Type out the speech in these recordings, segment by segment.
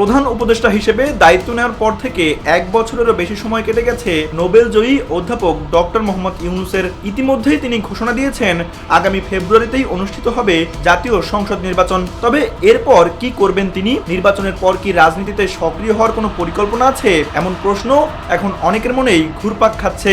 প্রধান উপদেষ্টা হিসেবে দায়িত্ব নেওয়ার পর থেকে এক বছরেরও বেশি সময় কেটে গেছে নোবেল জয়ী অধ্যাপক ডক্টর মোহাম্মদ ইউনুসের। ইতিমধ্যেই তিনি ঘোষণা দিয়েছেন, আগামী ফেব্রুয়ারিতেই অনুষ্ঠিত হবে জাতীয় সংসদ নির্বাচন। তবে এরপর কি করবেন তিনি? নির্বাচনের পর কি রাজনীতিতে সক্রিয় হওয়ার কোনো পরিকল্পনা আছে? এমন প্রশ্ন এখন অনেকের মনেই ঘুরপাক খাচ্ছে।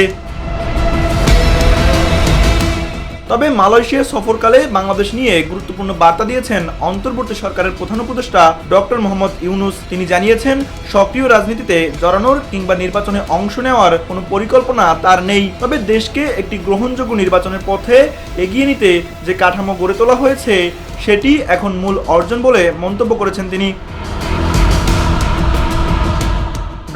তবে মালয়েশিয়া সফরকালে বাংলাদেশ নিয়ে গুরুত্বপূর্ণ বার্তা দিয়েছেন অন্তর্বর্তী সরকারের প্রধান উপদেষ্টা ডক্টর মোহাম্মদ ইউনুস। তিনি জানিয়েছেন, সক্রিয় রাজনীতিতে জড়ানোর কিংবা নির্বাচনে অংশ নেওয়ার কোনো পরিকল্পনা তার নেই। তবে দেশকে একটি গ্রহণযোগ্য নির্বাচনের পথে এগিয়ে নিতে যে কাঠামো গড়ে তোলা হয়েছে, সেটি এখন মূল অর্জন বলে মন্তব্য করেছেন তিনি।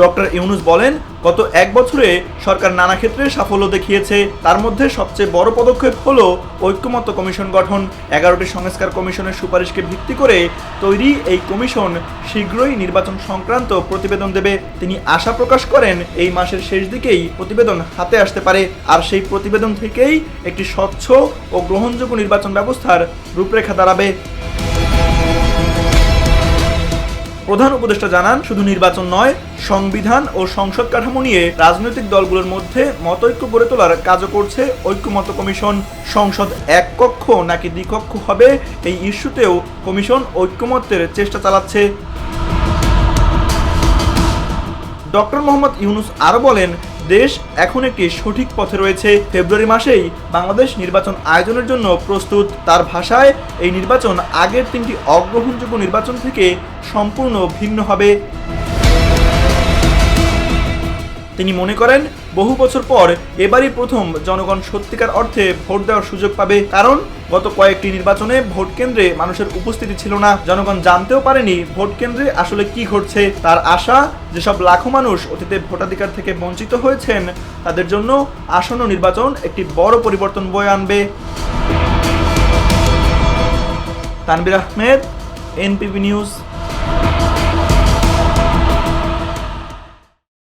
ডক্টর ইউনুস বলেন, গত এক বছরে সরকার নানা ক্ষেত্রে সাফল্য দেখিয়েছে। তার মধ্যে সবচেয়ে বড় পদক্ষেপ হল ঐক্যমত্য কমিশন গঠন। এগারোটি সংস্কার কমিশনের সুপারিশকে ভিত্তি করে তৈরি এই কমিশন শীঘ্রই নির্বাচন সংক্রান্ত প্রতিবেদন দেবে। তিনি আশা প্রকাশ করেন, এই মাসের শেষ দিকেই প্রতিবেদন হাতে আসতে পারে। আর সেই প্রতিবেদন থেকেই একটি স্বচ্ছ ও গ্রহণযোগ্য নির্বাচন ব্যবস্থার রূপরেখা দাঁড়াবে। প্রধান উপদেষ্টা জানান, শুধু নির্বাচন নয়, সংবিধান ও সংসদ কাঠামো নিয়ে রাজনৈতিক দলগুলোর মধ্যে মতৈক্য গড়ে তোলার কাজও করছে ঐক্যমত কমিশন। সংসদ এক কক্ষ নাকি দ্বিকক্ষ হবে, এই ইস্যুতেও কমিশন ঐক্যমত্যের চেষ্টা চালাচ্ছে। ডক্টর মোহাম্মদ ইউনুস আরও বলেন দেশ এখন একটি সঠিক পথে রয়েছে। ফেব্রুয়ারি মাসেই বাংলাদেশ নির্বাচন আয়োজনের জন্য প্রস্তুত। তার ভাষায় এই নির্বাচন আগের তিনটি অগ্রহণযোগ্য নির্বাচন থেকে সম্পূর্ণ ভিন্ন হবে। তিনি মনে করেন, বহু বছর পর এবারই প্রথম জনগণ সত্যিকার অর্থে ভোট দেওয়ার সুযোগ পাবে। কারণ, গত কয়েকটি নির্বাচনে ভোট কেন্দ্রে মানুষের উপস্থিতি ছিল না। জনগণ জানতেও পারেনি ভোট কেন্দ্রে আসলে কি ঘটছে। তার আশা, যেসব লাখো মানুষ অতীতে ভোটাধিকার থেকে বঞ্চিত হয়েছেন, তাদের জন্য আসন্ন নির্বাচন একটি বড় পরিবর্তন বয়ে আনবে। Tanvir Ahmed NPP news.